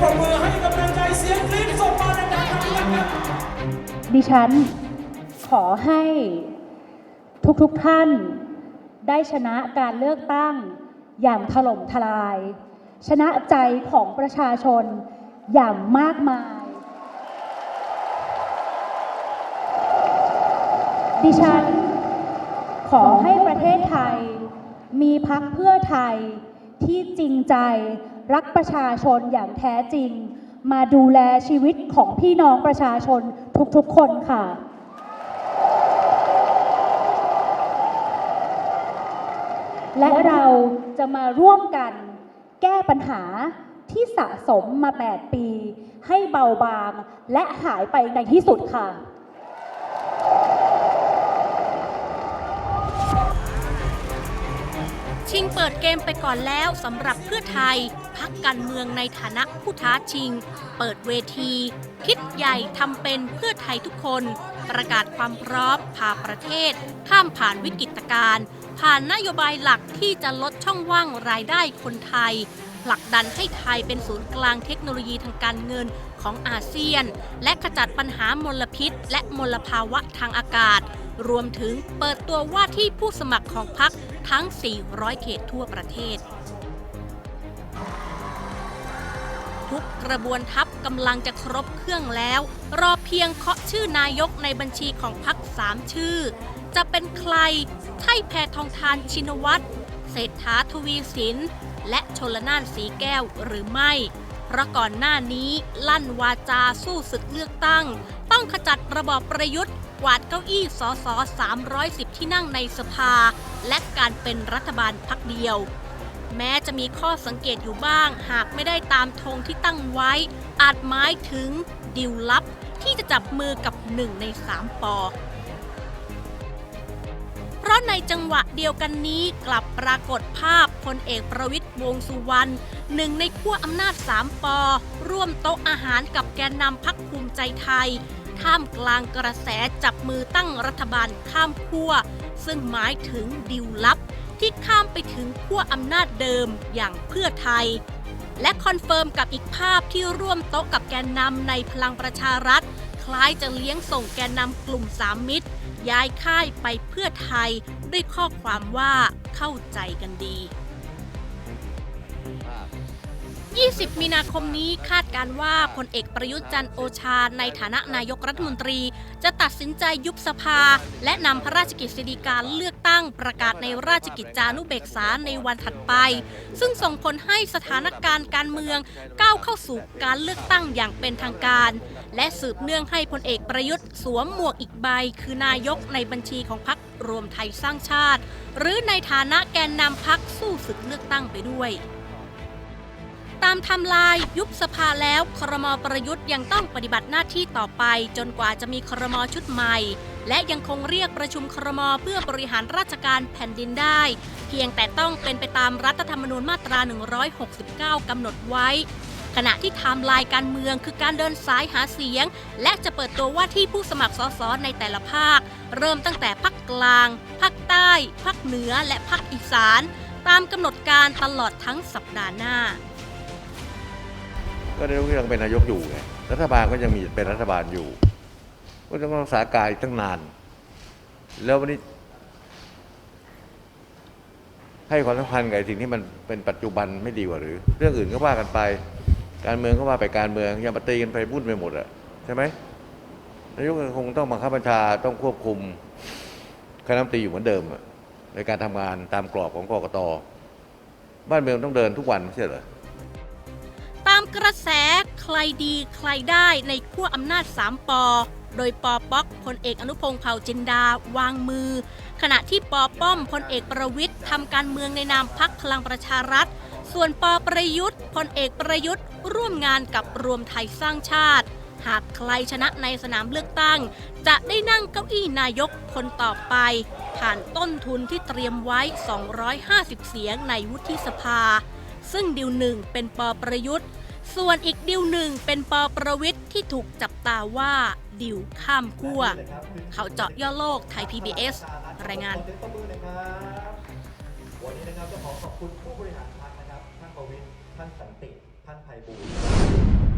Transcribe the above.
ปรบมือให้กำลังใจเสียงกรี๊ดส่งมาดังๆครับทุกท่านครับ ดิฉันขอให้ทุกๆทท่าน ได้ชนะการเลือกตั้งอย่างถล่มทลาย ชนะใจของประชาชนอย่างมากมาย ดิฉันขอให้ประเทศไทยมีพักเพื่อไทยที่จริงใจ รักประชาชนอย่างแท้จริง มาดูแลชีวิตของพี่น้องประชาชนทุกๆคนค่ะ และเราจะมาร่วมกันแก้ปัญหาที่สะสมมา 8 ปี ให้เบาบางและหายไปในที่สุดค่ะ ชิงเปิดเกมไปก่อนแล้วสำหรับเพื่อไทย พักการเมืองในฐานะผู้ท้าชิง เปิดเวที คิดใหญ่ทำเป็นเพื่อไทยทุกคน ประกาศความพร้อมพาประเทศ ข้ามผ่านวิกฤตการณ์ผ่านนโยบายหลักที่จะลดช่องว่างรายได้คนไทยผลักดันให้ไทยเป็นศูนย์กลางเทคโนโลยีทางการเงินของอาเซียน และขจัดปัญหามลพิษ และมลภาวะทางอากาศ รวมถึงเปิดตัวว่าที่ผู้สมัครของพรรคทั้ง 400 เขตทั่วประเทศ ทุกกระบวนทัพกำลังจะครบเครื่องแล้ว รอเพียงเคาะชื่อนายกในบัญชีของพรรคสามชื่อ จะเป็นใครไท่แพทองทานชินวัตรเศรษฐาทวีสิน และชลนานสีแก้วหรือไม่ เพราะก่อนหน้านี้ลั่นวาจาสู้ศึกเลือกตั้ง ต้องขจัดระบอบประยุทธ์กวาดเก้าอี้สอสอ310 ที่นั่งในสภา และการเป็นรัฐบาลพักเดียว แม้จะมีข้อสังเกตอยู่บ้าง หากไม่ได้ตามธงที่ตั้งไว้ อาจหมายถึงดิวลับที่จะจับมือกับหนึ่งในสามปอเพราะในจังหวะเดียวกันนี้กลับปรากฏภาพพลเอกประวิตยวงสุวรรณหนึ่งในขั้วอำนาจสามปอร่วมโต๊ะอาหารกับแกนนำพักภูมิใจไทย ท่ามกลางกระแสจับมือตั้งรัฐบาลข้ามขั้วซึ่งหมายถึงดิวลับ ที่ข้ามไปถึงขั้วอำนาจเดิมอย่างเพื่อไทย และคอนเฟิร์มกับอีกภาพที่ร่วมโต๊ะกับแกนนำในพลังประชารัฐ คล้ายจะเลี้ยงส่งแกนนำกลุ่มสามมิตร ย้ายค่ายไปเพื่อไทยด้วยข้อความว่าเข้าใจกันดี 20 มีนาคมนี้คาดการว่าพลเอกประยุทธ์จันโอชาในฐานะนายกรัฐมนตรี จะตัดสินใจยุบสภา และนำพระราชกิจสีดีการเลือกตั้งประกาศในราชกิจจานุเบกษาในวันถัดไป ซึ่งส่งผลให้สถานการณ์การเมืองก้าวเข้าสู่การเลือกตั้งอย่างเป็นทางการ และสืบเนื่องให้พลเอกประยุทธ์สวมหมวกอีกใบ คือนายกในบัญชีของพรรครวมไทยสร้างชาติ หรือในฐานะแกนนำพรรคสู้ศึกเลือกตั้งไปด้วย ตามทำลายยุบสภาแล้วครมประยุทธ์ยังต้องปฏิบัติหน้าที่ต่อไป จนกว่าจะมีครมชุดใหม่ และยังคงเรียกประชุมครมเพื่อบริหารราชการแผ่นดินได้ เพียงแต่ต้องเป็นไปตามรัฐธรรมนูญมาตรา 169 กำหนดไว้ ขณะที่ไทม์ไลน์การเมืองคือการเดินสายหาเสียง และจะเปิดตัวว่าที่ผู้สมัครสสในแต่ละภาค เริ่มตั้งแต่ภาคกลางภาคใต้ภาคเหนือและภาคอีสาน ตามกำหนดการตลอดทั้งสัปดาห์หน้า ก็ได้รู้ยังเป็นนายกอยู่ไงรัฐบาลก็ยังมีเป็นรัฐบาลอยู่ ก็จะต้องรักษาการอีกตั้งนาน แล้ววันนี้ ให้ความสำคัญกับสิ่งที่มันเป็นปัจจุบันไม่ดีกว่าหรือ เรื่องอื่นก็ว่ากันไป การเมืองก็ว่าไปการเมืองอย่ามาตีกันไปบุ่นไปหมดอะใช่ไหมนายกคงต้องบังคับบัญชาต้องควบคุมคณะรัฐมนตรีอยู่เหมือนเดิมในการทำงานตามกรอบของกกตบ้านเมืองต้องเดินทุกวันไม่ใช่เหรอ กระแสใครดีใครได้ในขั้วอำนาจสามปอโดยปอป๊อกพลเอกอนุพงศ์เผ่าจินดาวางมือ ขณะที่ปอป้อมพลเอกประวิทย์ทำการเมืองในนามพักพลังประชารัฐ ส่วนปอประยุทธ์พลเอกประยุทธ์ ร่วมงานกับรวมไทยสร้างชาติ หากใครชนะในสนามเลือกตั้ง จะได้นั่งเก้าอี้นายกคนต่อไป ผ่านต้นทุนที่เตรียมไว้ 250 เสียงในวุฒิสภา ซึ่งดิวหนึ่งเป็นปอประยุทธ์ ส่วนอีกดิวหนึ่งเป็นปอประวิทย์ที่ถูกจับตาว่า ดิวข้ามขั้ว เขาเจาะย่อโลกไทย PBS รายงานวันนี้นะครับจะขอขอบคุณผู้บริหารพรรคนะครับ ท่านประวิทย์ท่านสันติ ท่านไพบูล